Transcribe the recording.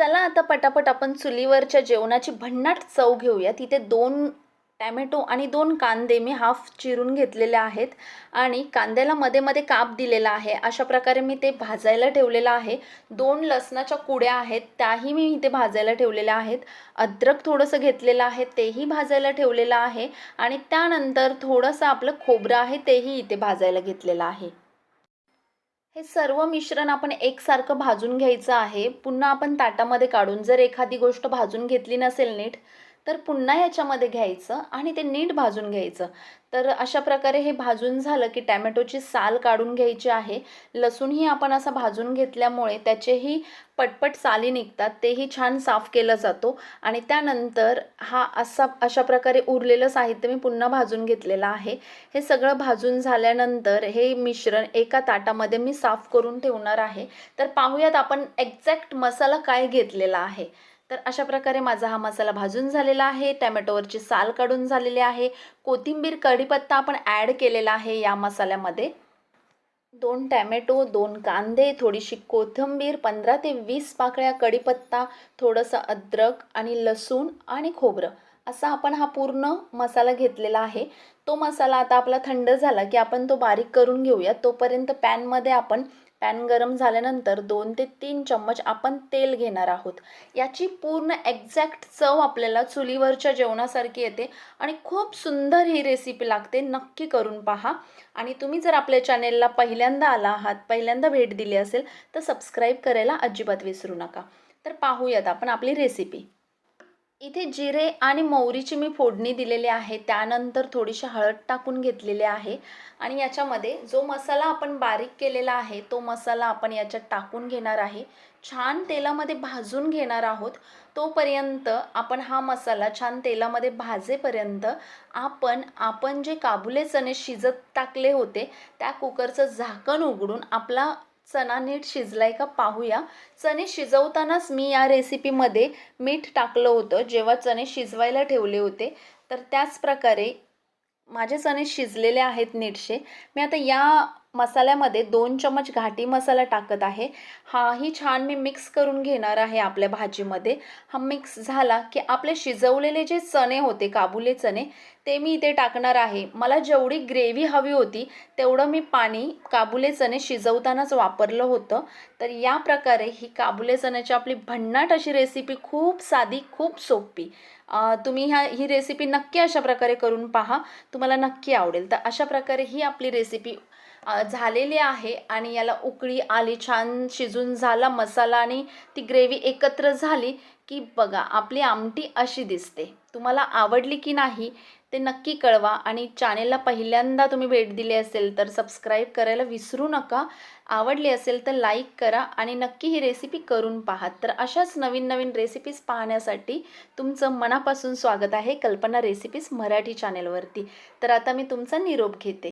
चला आता पटापट आपण चुलीवरच्या जेवणाची भन्नाट चव घेऊया. तिथे दोन टॅमॅटो आणि दोन कांदे मी हाफ चिरून घेतलेले आहेत आणि कांद्याला मध्ये मध्ये काप दिलेला आहे. अशा प्रकारे मी ते भाजायला ठेवलेलं आहे. दोन लसणाच्या कुड्या आहेत त्याही मी इथे भाजायला ठेवलेल्या आहेत. अद्रक थोडंसं घेतलेलं आहे तेही भाजायला ठेवलेलं आहे आणि त्यानंतर थोडंसं आपलं खोबरं आहे तेही इथे भाजायला घेतलेलं आहे. हे सर्व मिश्रण आपण एकसारखं भाजून घ्यायचं आहे. पुन्हा आपण ताटामध्ये काढून जर एखादी गोष्ट भाजून घेतली नसेल नीट तर पुन्हा याच्यामध्ये घ्यायचं आणि ते नीट भाजून घ्यायचं. तर अशा प्रकारे हे भाजून झालं की टॅमॅटोची साल काढून घ्यायची आहे. लसूणही आपण असा भाजून घेतल्यामुळे त्याचेही पटपट साली निघतात तेही छान साफ केलं जातो. आणि त्यानंतर हा असा अशा प्रकारे उरलेलं साहित्य मी पुन्हा भाजून घेतलेलं आहे. हे सगळं भाजून झाल्यानंतर हे मिश्रण एका ताटामध्ये मी साफ करून ठेवणार आहे. तर पाहूयात आपण एक्झॅक्ट मसाला काय घेतलेला आहे. तर अशा प्रकारे माझा हा मसाला भाजून झालेला आहे. टॅमॅटोवरची साल काढून झालेली आहे. कोथिंबीर कढीपत्ता आपण ॲड केलेला आहे या मसाल्यामध्ये. दोन टॅमॅटो दोन कांदे थोडीशी कोथिंबीर पंधरा ते वीस पाकळ्या कढीपत्ता थोडंसं अद्रक आणि लसूण आणि खोबरं असा आपण हा पूर्ण मसाला घेतलेला आहे. तो मसाला आता आपला थंड झाला की आपण तो बारीक करून घेऊया. तोपर्यंत पॅनमध्ये आपण पॅन गरम झाल्यानंतर दोन ते तीन चम्मच आपण तेल घेणार आहोत. याची पूर्ण एक्झॅक्ट चव आपल्याला चुलीवरच्या जेवणासारखी येते आणि खूप सुंदर ही रेसिपी लागते. नक्की करून पहा. आणि तुम्ही जर आपल्या चॅनेलला पहिल्यांदा आला आहात पहिल्यांदा भेट दिली असेल तर सबस्क्राईब करायला अजिबात विसरू नका. तर पाहूयात आपण आपली रेसिपी इथे जिरे आणि मोहरीची मी फोडणी दिलेली आहे. त्यानंतर थोडीशी हळद टाकून घेतलेली आहे. आणि याच्यामध्ये जो मसाला आपण बारीक केलेला आहे तो मसाला आपण याच्यात टाकून घेणार आहे. छान तेलामध्ये भाजून घेणार आहोत. तोपर्यंत आपण हा मसाला छान तेलामध्ये भाजेपर्यंत आपण आपण जे काबुले चणे शिजत टाकले होते त्या कुकरचं झाकण उघडून आपला चणा नीट शिजलाय का पाहूया. चणे शिजवतानाच मी या रेसिपीमध्ये मीठ टाकलं होतं. जेव्हा चणे शिजवायला ठेवले होते तर त्याच प्रकारे माझे चणे शिजलेले आहेत नीटशे. मी आता या मसाल्यामध्ये दोन चमच घाटी मसाला टाकत आहे. हाही छान मी मिक्स करून घेणार आहे आपल्या भाजीमध्ये. हा मिक्स झाला की आपले शिजवलेले जे चणे होते काबुले चणे ते मी इथे टाकणार आहे. मला जेवढी ग्रेव्ही हवी होती तेवढं मी पाणी काबुले चणे शिजवतानाच वापरलं होतं. तर या प्रकारे ही काबुले चण्याची आपली भन्नाट अशी रेसिपी खूप साधी खूप सोपी. तुम्ही ह्या ही रेसिपी नक्की अशा प्रकारे करून पहा. तुम्हाला नक्की आवडेल. तर अशा प्रकारे ही आपली रेसिपी झालेली आहे आणि याला उकळी आली छान शिजून झाला मसाला आणि ती ग्रेव्ही एकत्र झाली की बघा आपली आमटी अशी दिसते. तुम्हाला आवडली की नाही ते नक्की कळवा आणि चॅनेलला पहिल्यांदा तुम्ही भेट दिली असेल तर सबस्क्राईब करायला विसरू नका. आवडली असेल तर लाईक करा आणि नक्की ही रेसिपी करून पहा. तर अशाच नवीन नवीन रेसिपीज पाहण्यासाठी तुमचं मनापासून स्वागत आहे कल्पना रेसिपीज मराठी चॅनेलवरती तर आता मी तुमचा निरोप घेते.